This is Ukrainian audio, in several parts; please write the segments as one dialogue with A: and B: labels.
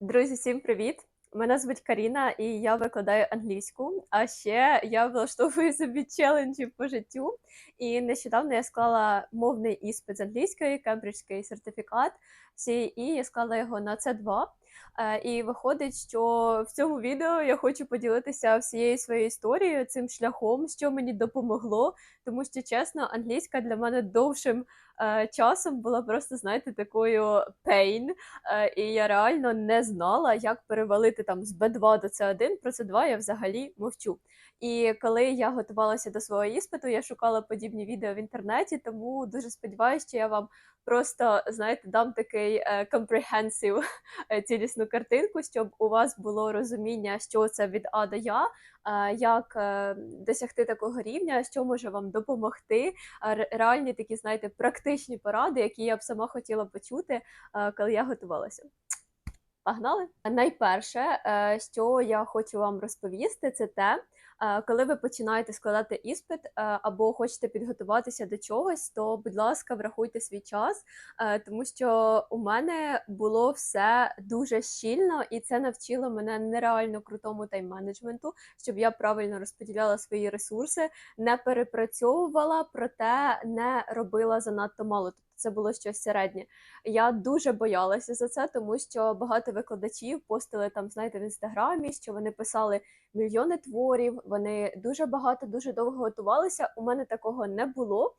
A: Друзі, всім привіт! Мене звуть Каріна, і я викладаю англійську. А ще я влаштовую собі челенджі по життю. І нещодавно я склала мовний іспит з англійської, кембриджський сертифікат. І я склала його на С2. Е, І виходить, що в цьому відео я хочу поділитися всією своєю історією, цим шляхом, що мені допомогло, тому що чесно, англійська для мене довшим часом була просто, знаєте, такою Е, і я реально не знала, як перевалити там з Б2 до С1. Про С2 я взагалі мовчу. І коли я готувалася до свого іспиту, я шукала подібні відео в інтернеті, тому дуже сподіваюся, що я вам просто знаєте дам такий е, comprehensive е, цілісну картинку, щоб у вас було розуміння, що це від А до Я, е, як е, досягти такого рівня, що може вам допомогти. Реальні такі, знаєте, практичні поради, які я б сама хотіла почути, е, коли я готувалася. Погнали? Найперше, е, що я хочу вам розповісти, це те, коли ви починаєте складати іспит е, або хочете підготуватися до чогось, то, будь ласка, врахуйте свій час, е, тому що у мене було все дуже щільно, і це навчило мене нереально крутому тайм-менеджменту, щоб я правильно розподіляла свої ресурси, не перепрацьовувала, проте не робила занадто мало. Це було щось середнє. Я дуже боялася за це, тому що багато викладачів постили там, знаєте, в інстаграмі, що вони писали мільйони творів, вони дуже багато, дуже довго готувалися. У мене такого не було.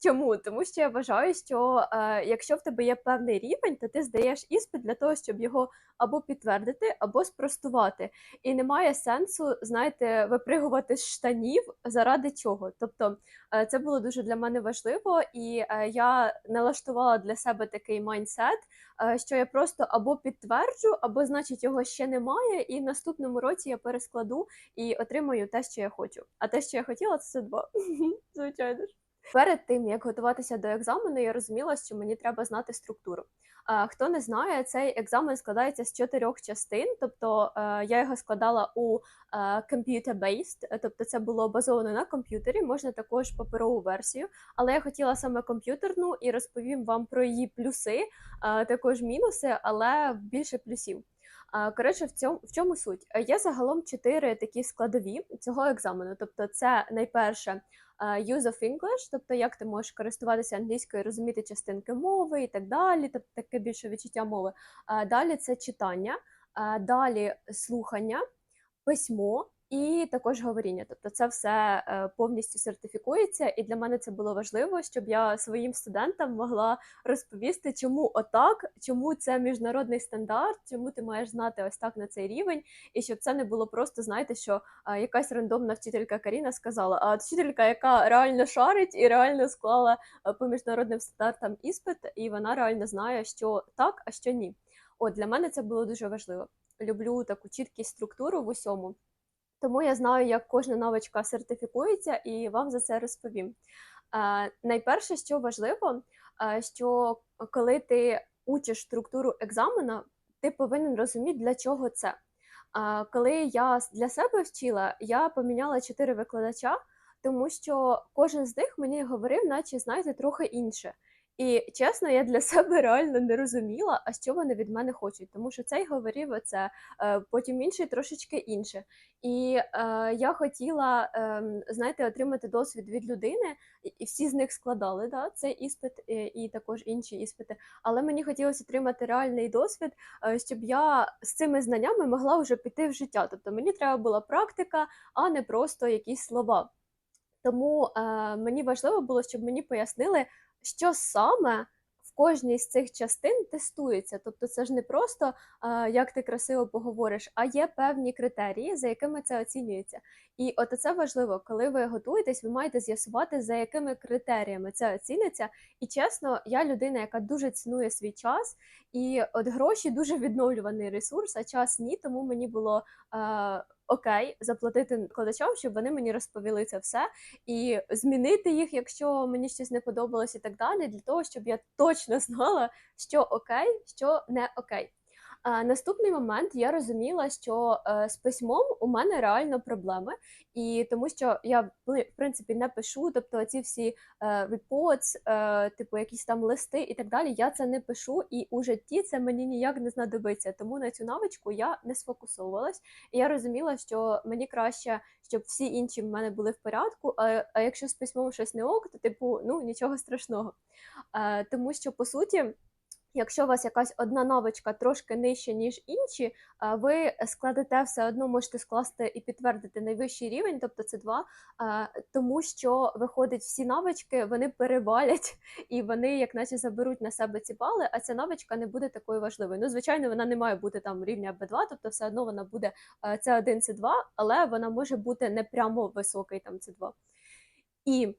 A: Чому? Тому що я вважаю, що е, якщо в тебе є певний рівень, то ти здаєш іспит для того, щоб його або підтвердити, або спростувати. І немає сенсу, знаєте, випригувати з штанів заради чого. Тобто Е, Це було дуже для мене важливо, і е, я налаштувала для себе такий майндсет, е, що я просто або підтверджу, або значить його ще немає, і в наступному році я перескладу і отримаю те, що я хочу. А те, що я хотіла, це два. Звичайно ж. Перед тим як готуватися до екзамену, я розуміла, що мені треба знати структуру. Е, Хто не знає, цей екзамен складається з чотирьох частин, тобто е, я його складала у е, computer-based, тобто це було базовано на комп'ютері, можна також паперову версію, але я хотіла саме комп'ютерну і розповім вам про її плюси, е, також мінуси, але більше плюсів. Коротше, в цьому в чому суть? Є загалом чотири такі складові цього екзамену. Тобто, це найперше use of English, тобто як ти можеш користуватися англійською, розуміти частинки мови і так далі, тобто таке більше відчуття мови. Далі це читання, далі слухання, письмо і також говоріння. Тобто це все е, повністю сертифікується, і для мене це було важливо, щоб я своїм студентам могла розповісти, чому отак, чому це міжнародний стандарт, чому ти маєш знати ось так на цей рівень, і щоб це не було просто, знаєте, що е, якась рандомна вчителька Каріна сказала, а вчителька, яка реально шарить і реально склала е, по міжнародним стандартам іспит, і вона реально знає, що так, а що ні. От для мене це було дуже важливо. Люблю таку чіткість структуру в усьому. Тому я знаю, як кожна навичка сертифікується, і вам за це розповім. Е, найперше, що важливо, е, що коли ти учиш структуру екзамена, ти повинен розуміти, для чого це. Е, коли я для себе вчила, я поміняла чотири викладача, тому що кожен з них мені говорив, наче знаєте, трохи інше. І чесно, я для себе реально не розуміла, а що вони від мене хочуть, тому що цей говорив оце, е, потім інший трошечки інше. І е, я хотіла, ем, знаєте, отримати досвід від людини, і всі з них складали да, цей іспит і, і також інші іспити. Але мені хотілося отримати реальний досвід, е, щоб я з цими знаннями могла вже піти в життя. Тобто мені треба була практика, а не просто якісь слова. Тому е, мені важливо було, щоб мені пояснили, що саме в кожній з цих частин тестується. Тобто, це ж не просто як ти красиво поговориш, а є певні критерії, за якими це оцінюється. І от це важливо, коли ви готуєтесь, ви маєте з'ясувати, за якими критеріями це оціниться. І чесно, я людина, яка дуже цінує свій час, і от гроші дуже відновлюваний ресурс, а час ні, тому мені було. Окей, заплатити викладачам, щоб вони мені розповіли це все, і змінити їх, якщо мені щось не подобалось, і так далі, для того, щоб я точно знала, що окей, що не окей. Наступний момент я розуміла, що е, з письмом у мене реально проблеми, і тому що я в принципі не пишу, тобто ці всі е, reports, е, типу якісь там листи і так далі, я це не пишу, і у житті це мені ніяк не знадобиться. Тому на цю навичку я не сфокусовувалась. І я розуміла, що мені краще, щоб всі інші в мене були в порядку. А, а якщо з письмом щось не ок, то типу ну нічого страшного. Тому що по суті. Якщо у вас якась одна навичка трошки нижча, ніж інші, ви складете все одно, можете скласти і підтвердити найвищий рівень, тобто це 2, тому що виходить всі навички, вони перевалять і вони, як наче, заберуть на себе ці бали, а ця навичка не буде такою важливою. Ну, звичайно, вона не має бути там рівня B2, тобто все одно вона буде C1, C2, але вона може бути не прямо високий там C2. І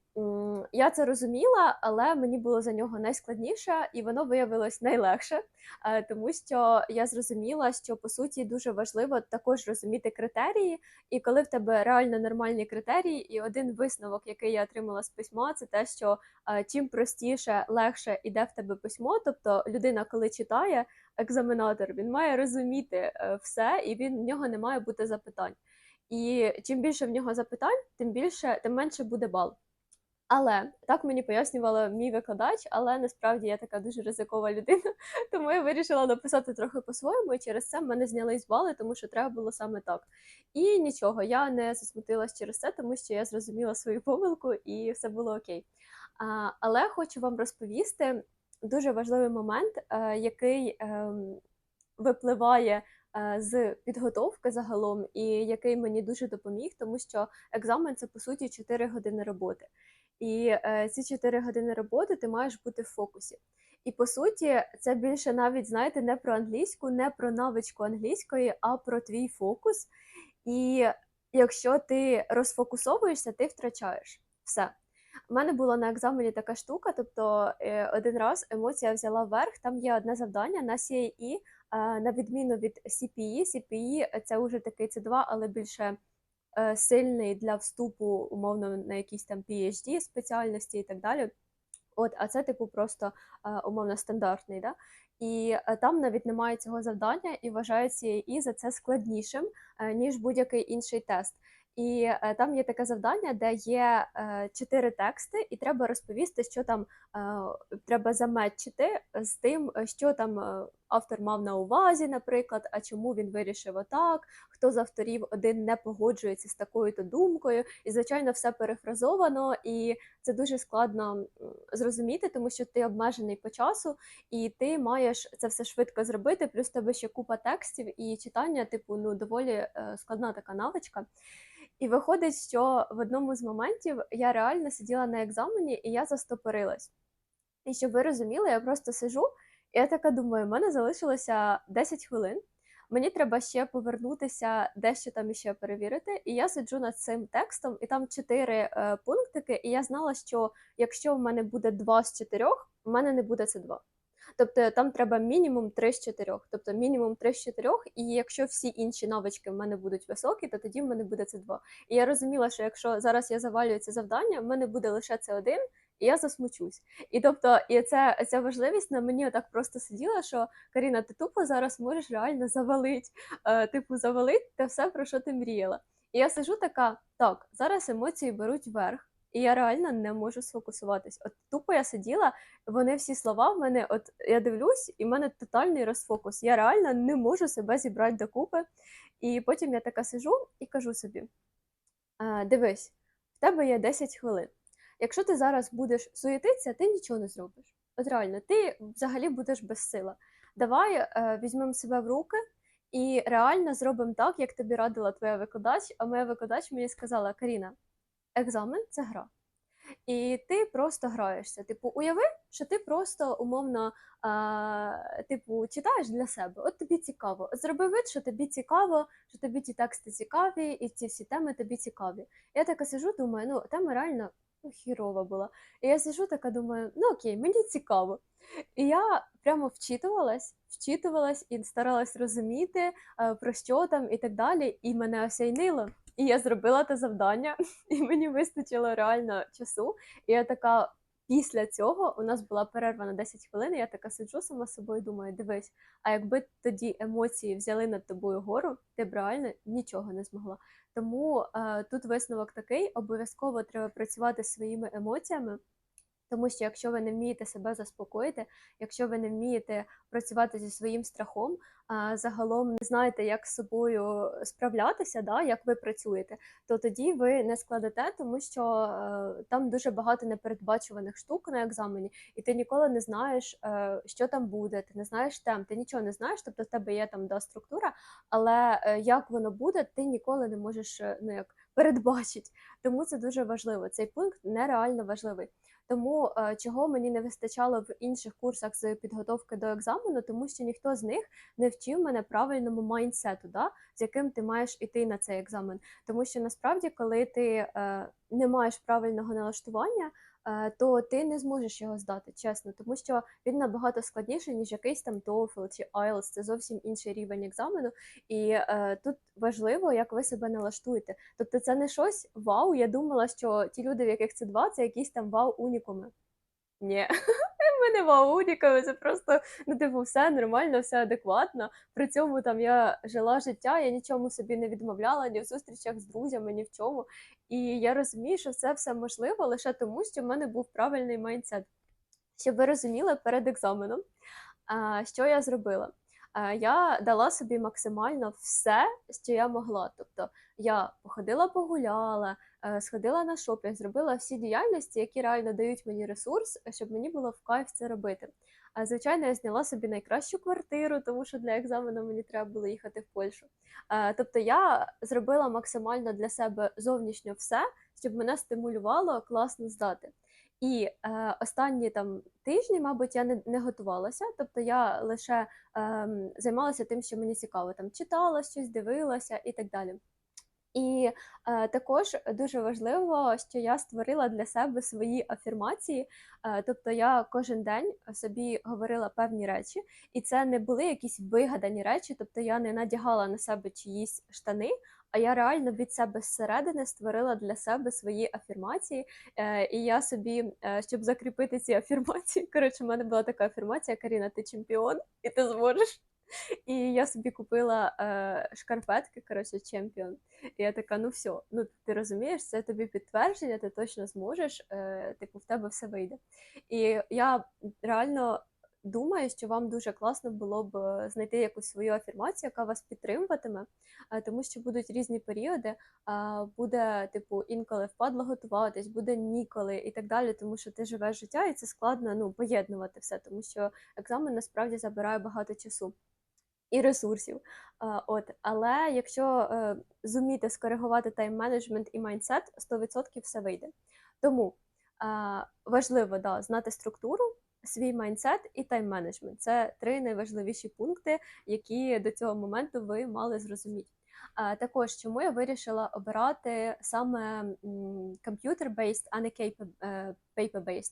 A: я це розуміла, але мені було за нього найскладніше, і воно виявилось найлегше, е, тому що я зрозуміла, що по суті дуже важливо також розуміти критерії. І коли в тебе реально нормальні критерії, і один висновок, який я отримала з письма, це те, що е, чим простіше, легше іде в тебе письмо. Тобто людина, коли читає екзаменатор, він має розуміти е, все, і він в нього не має бути запитань. І чим більше в нього запитань, тим більше, тим менше буде бал. Але так мені пояснювала мій викладач, але насправді я така дуже ризикова людина, тому я вирішила написати трохи по-своєму, і через це в мене знялись бали, тому що треба було саме так. І нічого, я не засмутилась через це, тому що я зрозуміла свою помилку і все було окей. А, Але хочу вам розповісти дуже важливий момент, е, який е, випливає з підготовки загалом, і який мені дуже допоміг, тому що екзамен це по суті 4 години роботи. І е, ці 4 години роботи ти маєш бути в фокусі. І по суті, це більше навіть знаєте не про англійську, не про навичку англійської, а про твій фокус. І якщо ти розфокусовуєшся, ти втрачаєш все. У мене була на екзамені така штука, тобто е, один раз емоція взяла верх, там є одне завдання на CAE, на відміну від CPE. CPE – це вже такий C2, але більше е, сильний для вступу, умовно, на якісь там PhD спеціальності і так далі. От, А це, типу, просто е, умовно стандартний. Да? І там навіть немає цього завдання, і вважають CAE за це складнішим, ніж будь-який інший тест. І е, там є таке завдання, де є е, чотири тексти, і треба розповісти, що там е, треба заметчити з тим, що там автор мав на увазі, наприклад, а чому він вирішив отак, хто з авторів один не погоджується з такою-то думкою. І, звичайно, все перефразовано, і це дуже складно зрозуміти, тому що ти обмежений по часу, і ти маєш це все швидко зробити. Плюс тебе ще купа текстів і читання, типу, ну доволі складна така навичка. І виходить, що в одному з моментів я реально сиділа на екзамені і я застопорилась. І щоб ви розуміли, я просто сижу, і я така думаю, в мене залишилося 10 хвилин. Мені треба ще повернутися, дещо там іще перевірити. І я сиджу над цим текстом, і там чотири е, пунктики. І я знала, що якщо в мене буде два з чотирьох, в мене не буде це два. Тобто там треба мінімум 3 з 4. Тобто мінімум 3 з 4, і якщо всі інші навички в мене будуть високі, то тоді в мене буде це 2. І я розуміла, що якщо зараз я завалюю це завдання, в мене буде лише це один. І я засмучусь. І тобто, і це ця важливість на мені отак просто сиділа, що Каріна, ти тупо зараз можеш реально завалити, е, типу, завалити те все, про що ти мріяла. І я сижу така: так, зараз емоції беруть верх. І я реально не можу сфокусуватись. От тупо я сиділа, вони всі слова в мене, от я дивлюсь, і в мене тотальний розфокус. Я реально не можу себе зібрати докупи. І потім я така сижу і кажу собі: дивись, в тебе є 10 хвилин. Якщо ти зараз будеш суєтитися, ти нічого не зробиш. От реально, ти взагалі будеш без сила. Давай е, візьмемо себе в руки і реально зробимо так, як тобі радила твоя викладач. А моя викладач мені сказала: Каріна екзамен це гра. І ти просто граєшся. Типу, уяви, що ти просто умовно а, типу, читаєш для себе. От тобі цікаво. Зроби вид, що тобі цікаво, що тобі ті тексти цікаві, і ці всі теми тобі цікаві. Я така сижу, думаю, ну тема реально ну, хірова була. І я сижу така, думаю, ну окей, мені цікаво. І я прямо вчитувалась, вчитувалась і старалась розуміти, про що там і так далі. І мене осяйнило. І я зробила те завдання, і мені вистачило реально часу. І я така. після цього у нас була перерва на 10 хвилин. і Я така сиджу сама собою, думаю, дивись, а якби тоді емоції взяли над тобою гору, ти б реально нічого не змогла. Тому е, тут висновок такий: обов'язково треба працювати своїми емоціями. Тому що якщо ви не вмієте себе заспокоїти, якщо ви не вмієте працювати зі своїм страхом, а загалом не знаєте, як з собою справлятися, да, як ви працюєте, то тоді ви не складете, тому що е, там дуже багато непередбачуваних штук на екзамені, і ти ніколи не знаєш, е, що там буде, ти не знаєш тем, ти нічого не знаєш, тобто в тебе є там да, структура, але е, як воно буде, ти ніколи не можеш е, ну, як, передбачити. Тому це дуже важливо. Цей пункт нереально важливий. Тому е, чого мені не вистачало в інших курсах з підготовки до екзамену, тому що ніхто з них не вчив мене правильному майнсету, да, з яким ти маєш іти на цей екзамен. Тому що насправді, коли ти е, не маєш правильного налаштування, то ти не зможеш його здати, чесно, тому що він набагато складніший, ніж якийсь там TOEFL чи IELTS, це зовсім інший рівень екзамену. І е, тут важливо, як ви себе налаштуєте. Тобто, це не щось вау. Я думала, що ті люди, в яких це два, це якісь там вау-унікуми. Ні, ми не вау-уніками, це просто ну, типу, все нормально, все адекватно. При цьому там я жила життя, я нічому собі не відмовляла, ні в зустрічах з друзями, ні в чому. І я розумію, що це все можливо лише тому, що в мене був правильний майндсет. Щоб ви розуміли перед екзаменом, що я зробила? А, Я дала собі максимально все, що я могла. Тобто я походила, погуляла, е, сходила на шопінг, зробила всі діяльності, які реально дають мені ресурс, щоб мені було в кайф це робити. А звичайно, я зняла собі найкращу квартиру, тому що для екзамену мені треба було їхати в Польщу. Е, Тобто я зробила максимально для себе зовнішньо все, щоб мене стимулювало класно здати. І е, останні там тижні, мабуть, я не, не готувалася, тобто я лише е, займалася тим, що мені цікаво, там читала щось, дивилася і так далі. І е, також дуже важливо, що я створила для себе свої афірмації. Е, тобто я кожен день собі говорила певні речі, і це не були якісь вигадані речі, тобто я не надягала на себе чиїсь штани. А я реально від себе зсередини створила для себе свої афірмації. Е, і я собі, е, щоб закріпити ці афірмації, коротше, в мене була така афірмація: Каріна, ти чемпіон, і ти зможеш. І я собі купила е, шкарпетки, коротше, чемпіон. І я така, ну все, ну ти розумієш, це тобі підтвердження, ти точно зможеш, е, типу, в тебе все вийде. І я реально думаю, що вам дуже класно було б е, знайти якусь свою афірмацію, яка вас підтримуватиме, е, тому що будуть різні періоди. Буде, типу, інколи впадло готуватись, буде ніколи і так далі, тому що ти живеш життя, і це складно ну, поєднувати все, тому що екзамен насправді забирає багато часу і ресурсів. От, але якщо е, зуміти скоригувати тайм-менеджмент і майндсет, 100% все вийде. Тому важливо да, знати структуру, свій майндсет і тайм-менеджмент. Це три найважливіші пункти, які до цього моменту ви мали зрозуміти. Також чому я вирішила обирати саме computer-based, а не cape- е, paper-based?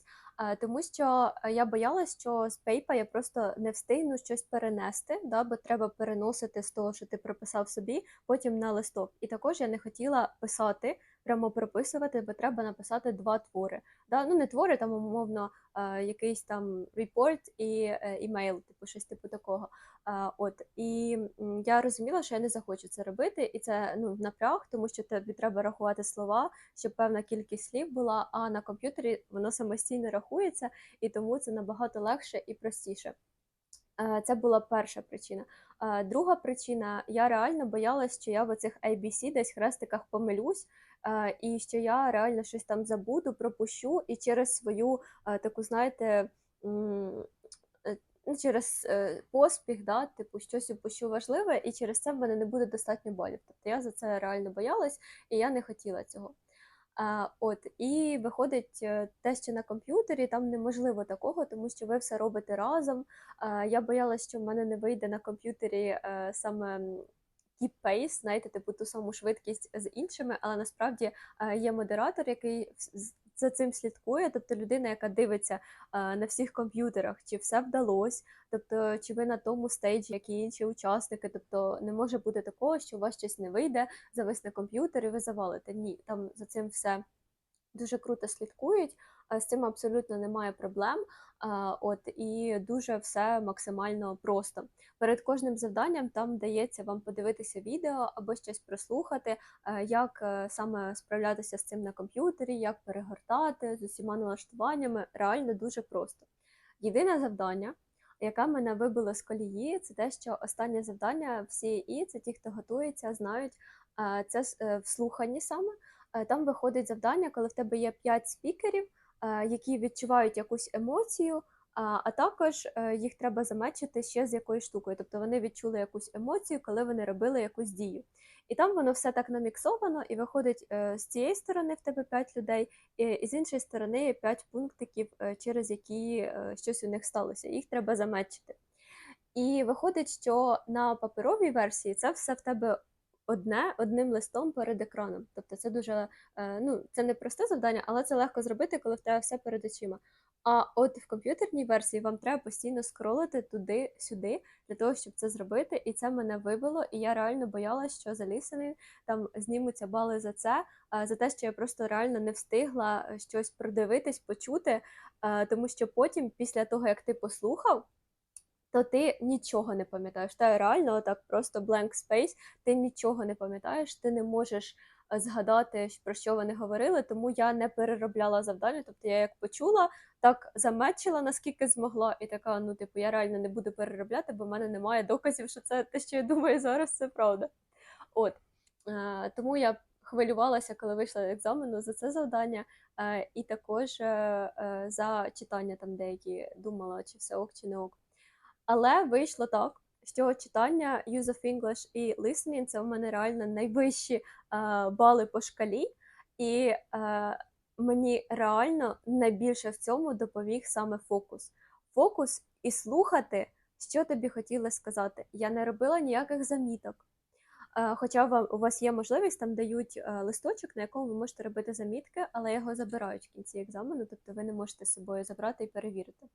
A: Тому що я боялась, що з пейпа я просто не встигну щось перенести, да, бо треба переносити з того, що ти прописав собі, потім на листок. І також я не хотіла писати, прямо прописувати, бо треба написати два твори. Да? Ну, не твори, там, умовно, е, якийсь там репорт і е, імейл, типу щось типу такого. А, От і я розуміла, що я не захочу це робити, і це ну напряг, тому що тобі треба рахувати слова, щоб певна кількість слів була. А на комп'ютері воно самостійно рахується, і тому це набагато легше і простіше. Е, Це була перша причина. Е, Друга причина, я реально боялась, що я в оцих ABC десь хрестиках помилюсь, е, і що я реально щось там забуду, пропущу, і через свою е, таку, знаєте, е, ну, через е, поспіх, да, типу, щось упущу важливе, і через це в мене не буде достатньо балів. Тобто я за це реально боялась, і я не хотіла цього. От, і виходить е, те, що на комп'ютері там неможливо такого, тому що ви все робите разом. Я боялась, що в мене не вийде на комп'ютері е, саме keep pace, знаєте, типу ту саму швидкість з іншими, але насправді е, є модератор, який за цим слідкує, тобто людина, яка дивиться е, на всіх комп'ютерах, чи все вдалося, тобто чи ви на тому стейджі, як і інші учасники. Тобто не може бути такого, що у вас щось не вийде, завис на комп'ютер і ви завалите. Ні, там за цим все дуже круто слідкують. З цим абсолютно немає проблем. От і дуже все максимально просто. Перед кожним завданням там дається вам подивитися відео або щось прослухати, е, як е, саме справлятися з цим на комп'ютері, як перегортати з усіма налаштуваннями. Реально дуже просто. Єдине завдання, яке мене вибило з колії, це те, що останнє завдання в CAE, це ті, хто готується, знають, е, це в слуханні саме. Там виходить завдання, коли в тебе є 5 спікерів, які відчувають якусь емоцію, а, також е, їх треба замечити ще з якоюсь штукою. Тобто вони відчули якусь емоцію, коли вони робили якусь дію. І там воно все так наміксовано, і виходить е, з цієї сторони в тебе 5 людей, і, з іншої сторони 5 пунктиків, е, через які е, щось у них сталося. Їх треба замечити. І виходить, що на паперовій версії це все в тебе одне одним листом перед екраном. Тобто це дуже е, ну, це не просте завдання, але це легко зробити, коли в тебе все перед очима. А от в комп'ютерній версії вам треба постійно скролити туди-сюди для того, щоб це зробити. І це мене вибило. І я реально боялась, що за лісени там знімуться бали за це, за те, що я просто реально не встигла е, щось продивитись, почути. е, Тому що потім, після того як ти послухав, то ти нічого не пам'ятаєш. Та реально, отак просто blank space, ти нічого не пам'ятаєш, ти не можеш е, згадати, про що вони говорили, тому я не переробляла завдання. Тобто я як почула, так замечила, наскільки змогла, і така, ну, типу, я реально не буду переробляти, бо в мене немає доказів, що це те, що я думаю зараз, це правда. От. Е, тому я хвилювалася, коли вийшла з екзамену за це завдання, е, і також за читання там деякі думала, чи все ок, чи не ок. Але вийшло так, що читання Use of English і listening – це у мене реально найвищі е, бали по шкалі, і е, мені реально найбільше в цьому допоміг саме фокус. Фокус і слухати, що тобі хотіли сказати. Я не робила ніяких заміток. Е, Хоча у вас є можливість, там дають е, листочок, на якому ви можете робити замітки, але його забирають в кінці екзамену, тобто ви не можете з собою забрати і перевірити.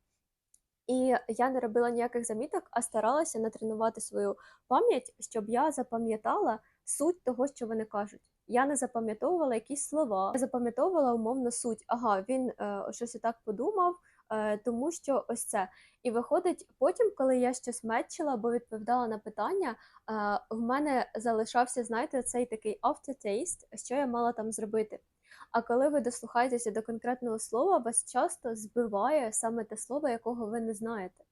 A: І я не робила ніяких заміток, а старалася натренувати свою пам'ять, щоб я запам'ятала суть того, що вони кажуть. Я не запам'ятовувала якісь слова, я запам'ятовувала умовно суть. Ага, він е, щось і так подумав, е, тому що ось це. І виходить, потім, коли я щось мечила або відповідала на питання, е, в мене залишався, знаєте, цей такий aftertaste, що я мала там зробити. А коли ви дослухаєтеся до конкретного слова, вас часто збиває саме те слово, якого ви не знаєте.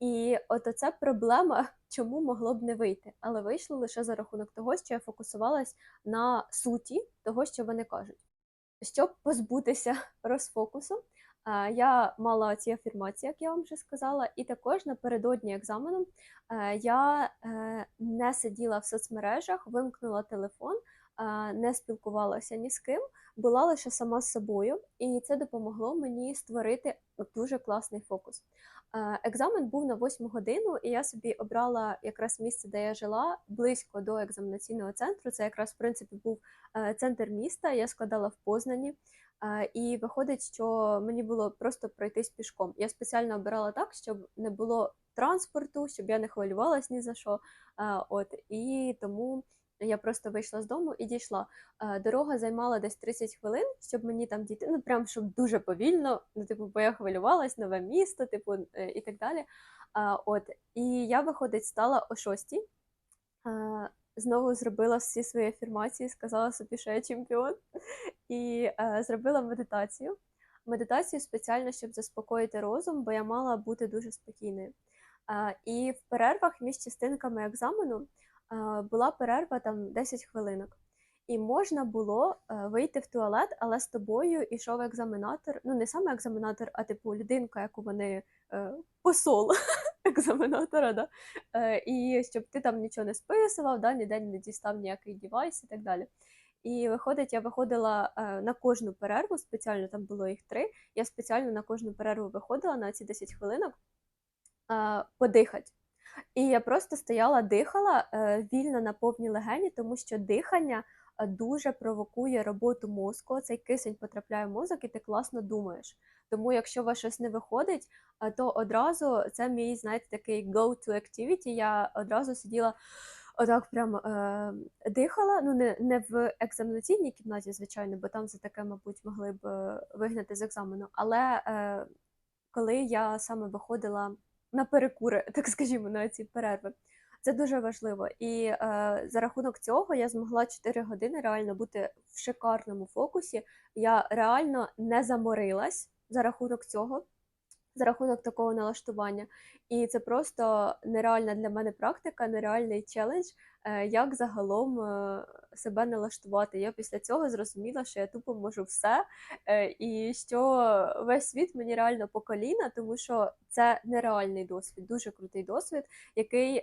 A: І от оце проблема, чому могло б не вийти. Але вийшло лише за рахунок того, що я фокусувалась на суті того, що вони кажуть. Щоб позбутися розфокусу, е, я мала ці афірмації, як я вам вже сказала, і також напередодні екзамену е, я е, не сиділа в соцмережах, вимкнула телефон, не спілкувалася ні з ким, була лише сама з собою, і це допомогло мені створити дуже класний фокус. Екзамен був на 8 годину, і я собі обрала якраз місце, де я жила, близько до екзаменаційного центру. Це якраз в принципі був е, центр міста. Я складала в Познані. І виходить, що мені було просто пройтись пішком. Я спеціально обирала так, щоб не було транспорту, щоб я не хвилювалась ні за що. От і тому я просто вийшла з дому і дійшла. Е, Дорога займала десь 30 хвилин, щоб мені там дійти. Ну прям щоб дуже повільно. Ну, типу, бо я хвилювалась, нове місто, типу, е, і так далі. А, От і я, виходить, стала о шостій. Е, Знову зробила всі свої афірмації, сказала собі, що я чемпіон, і е, зробила медитацію. Медитацію спеціально, щоб заспокоїти розум, бо я мала бути дуже спокійною. Е, і в перервах між частинками екзамену була перерва там 10 хвилинок. І можна було е, вийти в туалет, але з тобою йшов екзаменатор. Ну, не саме екзаменатор, а типу людинка, яку вони е, посол екзаменатора, да? е, і щоб ти там нічого не списував, да, ніде не дістав ніякий девайс і так далі. І виходить, я виходила на кожну перерву, спеціально там було їх три. Я спеціально на кожну перерву виходила на ці 10 хвилинок подихати. І я просто стояла, дихала е, вільно на повні легені, тому що дихання е, дуже провокує роботу мозку. Цей кисень потрапляє в мозок, і ти класно думаєш. Тому, якщо у вас щось не виходить, е, то одразу це мій, знаєте, такий go-to activity. Я одразу сиділа отак прям е, дихала. Ну, не, не в екзаменаційній кімнаті, звичайно, бо там за таке, мабуть, могли б вигнати з екзамену. Але е, коли я саме виходила на перекури, так скажімо, на ці перерви. Це дуже важливо. І е, за рахунок цього я змогла 4 години реально бути в шикарному фокусі. Я реально не заморилась за рахунок цього, за рахунок такого налаштування. І це просто нереальна для мене практика, нереальний челендж, е, як загалом е, себе налаштувати. Я після цього зрозуміла, що я тупо можу все, е, і що весь світ мені реально по коліна, тому що це нереальний досвід, дуже крутий досвід, який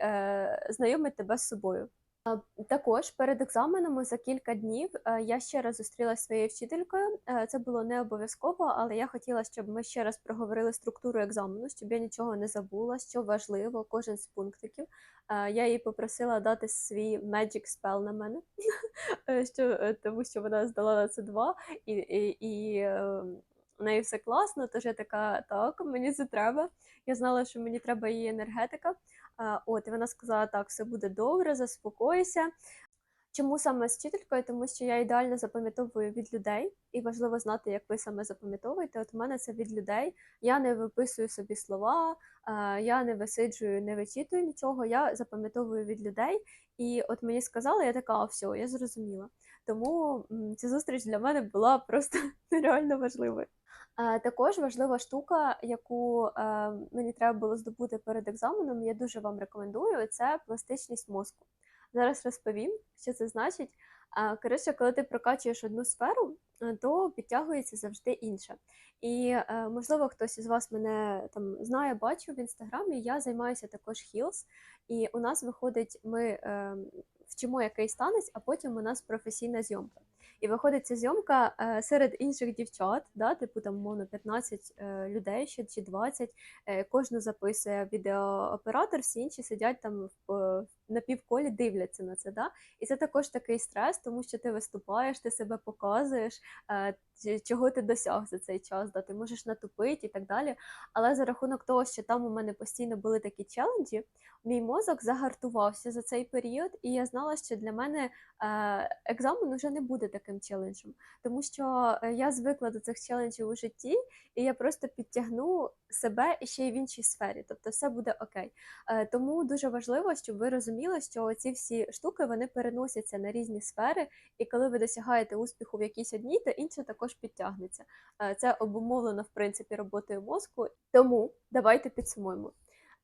A: знайомить тебе з собою. А, Також перед екзаменами за кілька днів е, я ще раз зустрілася своєю вчителькою. Е, Це було не обов'язково, але я хотіла, щоб ми ще раз проговорили структуру екзамену, щоб я нічого не забула, що важливо, кожен з пунктиків. Е, Я її попросила дати свій magic spell на мене, е, що, е, тому що вона здала на це два, і, і, і е, у неї все класно, тож я така, так, мені це треба. Я знала, що мені треба її енергетика. От, і вона сказала, так, все буде добре, заспокойся. Чому саме з вчителькою? Тому що я ідеально запам'ятовую від людей, і важливо знати, як ви саме запам'ятовуєте. От у мене це від людей. Я не виписую собі слова, я не висиджую, не вичитую нічого. Я запам'ятовую від людей. І от мені сказали, я така, все, я зрозуміла. Тому ця зустріч для мене була просто нереально важливою. Також важлива штука, яку е, мені треба було здобути перед екзаменом, я дуже вам рекомендую, це пластичність мозку. Зараз розповім, що це значить. Коротше, коли ти прокачуєш одну сферу, е, то підтягується завжди інша. І е, можливо, хтось із вас мене там знає, бачив в інстаграмі. Я займаюся також Heels, і у нас виходить, ми е, вчимо якийсь танець, а потім у нас професійна зйомка. І виходить ця зйомка серед інших дівчат, да, типу там умовно 15 е, людей ще чи 20, е, кожну записує відеооператор, всі інші сидять там в, на півколі, дивляться на це. Да? І це також такий стрес, тому що ти виступаєш, ти себе показуєш, е, чого ти досяг за цей час, да? ти можеш натупити і так далі. Але за рахунок того, що там у мене постійно були такі челенджі, мій мозок загартувався за цей період, і я знала, що для мене е, екзамен вже не буде таким челенджем, тому що е, я звикла до цих челенджів у житті, і я просто підтягну себе ще й в іншій сфері, тобто все буде окей. Тому дуже важливо, щоб ви розуміли, що ці всі штуки вони переносяться на різні сфери, і коли ви досягаєте успіху в якійсь одній, то інша також підтягнеться. Е, Це обумовлено в принципі роботою мозку. Тому давайте підсумуємо.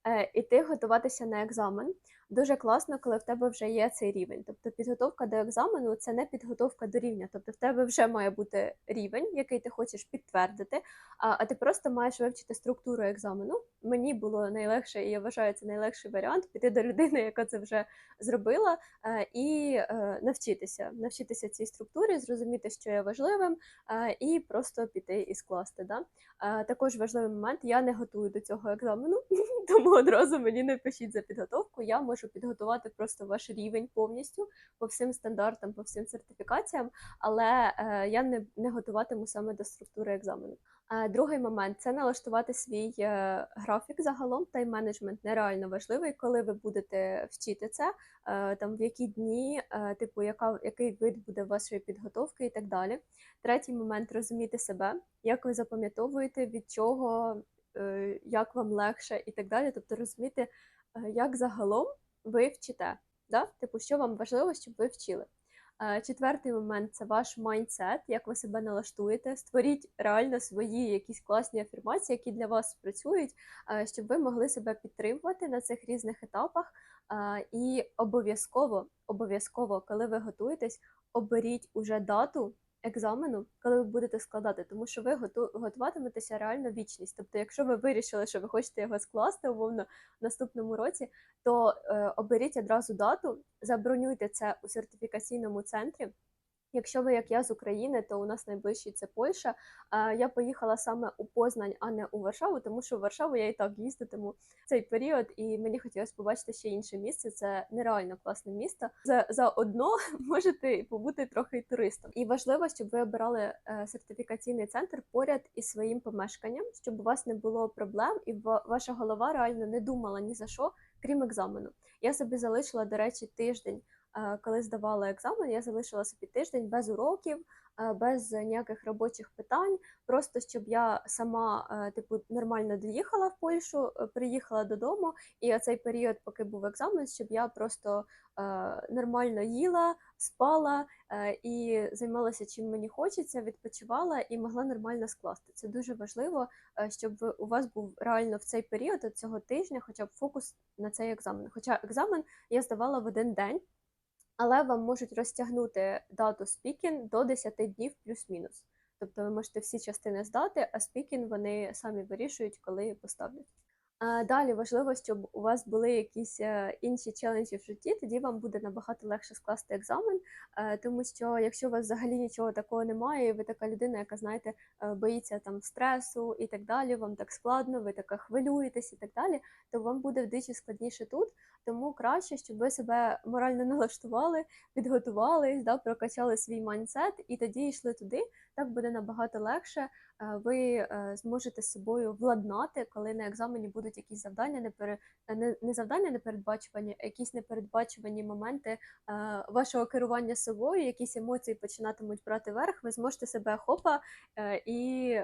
A: Е, Іти готуватися на екзамен дуже класно, коли в тебе вже є цей рівень. Тобто підготовка до екзамену це не підготовка до рівня. Тобто в тебе вже має бути рівень, який ти хочеш підтвердити, а, а ти просто маєш вивчити структуру екзамену. Мені було найлегше, і я вважаю, це найлегший варіант піти до людини, яка це вже зробила, е, і е, навчитися, навчитися цій структурі, зрозуміти, що є важливим, е, і просто піти і скласти. Да? Також важливий момент, я не готую до цього екзамену, тому одразу мені не пишіть за підготовку. Я можу підготувати просто ваш рівень повністю по всім стандартам, по всім сертифікаціям, але е, я не, не готуватиму саме до структури екзамену. Другий момент це налаштувати свій е, графік загалом. Тайм-менеджмент нереально важливий, коли ви будете вчити це, е, там в які дні, е, типу, яка, який вид буде вашої підготовки і так далі. Третій момент розуміти себе, як ви запам'ятовуєте, від чого, як вам легше і так далі. Тобто розуміти, як загалом ви вчите. Да? Типу, що вам важливо, щоб ви вчили. Е, Четвертий момент це ваш майндсет, як ви себе налаштуєте. Створіть реально свої якісь класні афірмації, які для вас працюють, е, щоб ви могли себе підтримувати на цих різних етапах. Е, І обов'язково, обов'язково, коли ви готуєтесь, оберіть уже дату екзамену, коли ви будете складати, тому що ви готуватиметеся реально вічність. Тобто, якщо ви вирішили, що ви хочете його скласти умовно в наступному році, то е, оберіть одразу дату, забронюйте це у сертифікаційному центрі. Якщо ви як я з України, то у нас найближчий це Польща. Я поїхала саме у Познань, а не у Варшаву, тому що в Варшаву я і так їздитиму цей період, і мені хотілося побачити ще інше місце. Це нереально класне місто. За, заодно можете побути трохи туристом. І важливо, щоб ви обирали е, сертифікаційний центр поряд із своїм помешканням, щоб у вас не було проблем, і ва- ваша голова реально не думала ні за що, крім екзамену. Я собі залишила, до речі, тиждень. Е, коли здавала екзамен, я залишила собі тиждень без уроків, е, без ніяких робочих питань, просто щоб я сама е, типу нормально доїхала в Польщу, приїхала додому, і оцей період, поки був екзамен, щоб я просто нормально їла, спала і займалася чим мені хочеться, відпочивала і могла нормально скласти. Це дуже важливо, щоб у вас був реально в цей період цього тижня, хоча б фокус на цей екзамен. Хоча екзамен я здавала в один день але вам можуть розтягнути дату спікін до 10 днів плюс-мінус. Тобто ви можете всі частини здати, а спікін вони самі вирішують, коли поставлять. Далі важливо, щоб у вас були якісь е, інші челенджі в житті, тоді вам буде набагато легше скласти екзамен, е, тому що якщо у вас взагалі нічого такого немає, і ви така людина, яка знаєте, е, боїться там стресу і так далі, вам так складно, ви така хвилюєтесь і так далі, то вам буде вдвічі складніше тут. Тому краще, щоб ви себе морально налаштували, підготувались, да, прокачали свій майндсет і тоді йшли туди. Так буде набагато легше. Е, Ви е, зможете з собою владнати, коли на екзамені будуть якісь завдання, не пере... не, не завдання непередбачувані, а якісь непередбачувані моменти е, вашого керування собою, якісь емоції починатимуть брати верх. Ви зможете себе хопа е, і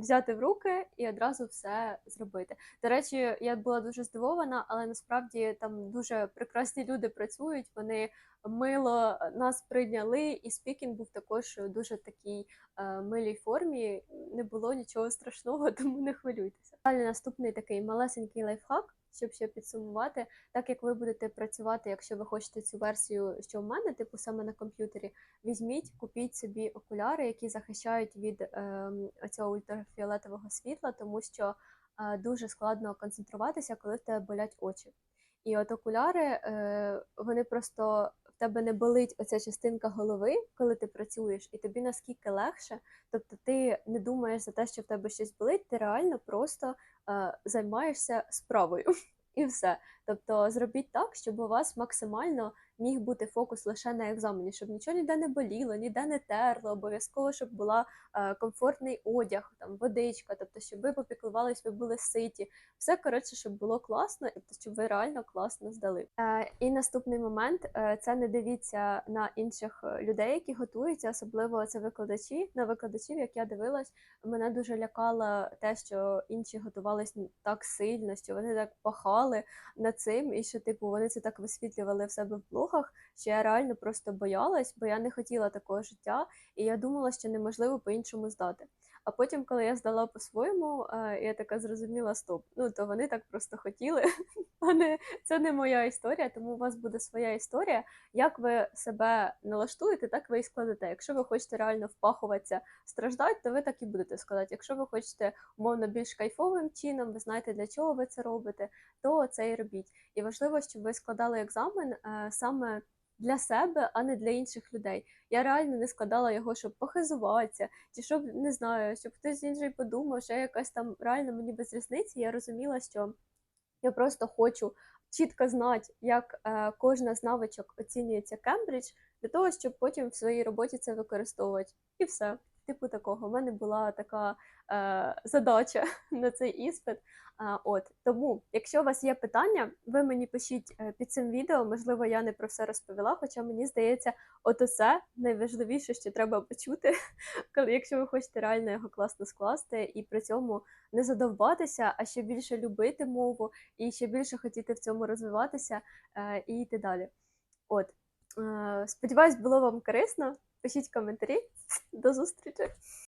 A: взяти в руки і одразу все зробити. До речі, я була дуже здивована, але насправді там дуже прекрасні люди працюють. Вони мило нас прийняли, і спікінг був також дуже такій е, милій формі. Не було нічого страшного, тому не хвилюйтеся. Далі наступний такий малесенький лайфхак. Щоб ще підсумувати, так як ви будете працювати, якщо ви хочете цю версію, що в мене, типу саме на комп'ютері, візьміть, купіть собі окуляри, які захищають від е, цього ультрафіолетового світла, тому що е, дуже складно концентруватися, коли в тебе болять очі. І от окуляри, е, вони просто тебе не болить оця частинка голови, коли ти працюєш, і тобі наскільки легше. Тобто ти не думаєш за те, що в тебе щось болить, ти реально просто е, займаєшся справою. І все. Тобто зробіть так, щоб у вас максимально міг бути фокус лише на екзамені, щоб нічого ніде не боліло, ніде не терло, обов'язково, щоб була е, комфортний одяг, там водичка, тобто, щоб ви попіклувались, ви були ситі. Все коротше, щоб було класно, і тобто, щоб ви реально класно здали. Е, і наступний момент е, це не дивіться на інших е, людей, які готуються, особливо це викладачі. На викладачів, як я дивилась, мене дуже лякало те, що інші готувались так сильно, що вони так пахали над цим, і що типу вони це так висвітлювали в себе в блогах, що я реально просто боялась, бо я не хотіла такого життя, і я думала, що неможливо по-іншому здати. А потім, коли я здала по-своєму, е, я така зрозуміла, стоп. Ну то вони так просто хотіли, а не це не моя історія, тому у вас буде своя історія. Як ви себе налаштуєте, так ви і складете. Якщо ви хочете реально впахуватися, страждати, то ви так і будете складати. Якщо ви хочете умовно більш кайфовим чином, ви знаєте для чого ви це робите, то це і робіть. І важливо, щоб ви складали екзамен е, саме для себе, а не для інших людей. Я реально не складала його, щоб похизуватися, чи щоб не знаю, щоб хтось інший подумав, що я якась там реально мені без різниці. Я розуміла, що я просто хочу чітко знати, як е, кожна з навичок оцінюється Кембридж, для того, щоб потім в своїй роботі це використовувати. І все. Типу такого. У мене була така е, задача на цей іспит. А, от тому, якщо у вас є питання, ви мені пишіть е, під цим відео. Можливо, я не про все розповіла, хоча мені здається, от оце найважливіше, що треба почути, коли якщо ви хочете реально його класно скласти і при цьому не задовбатися, а ще більше любити мову і ще більше хотіти в цьому розвиватися е, і йти далі. От е, сподіваюсь, було вам корисно. Пишіть коментарі. До зустрічі!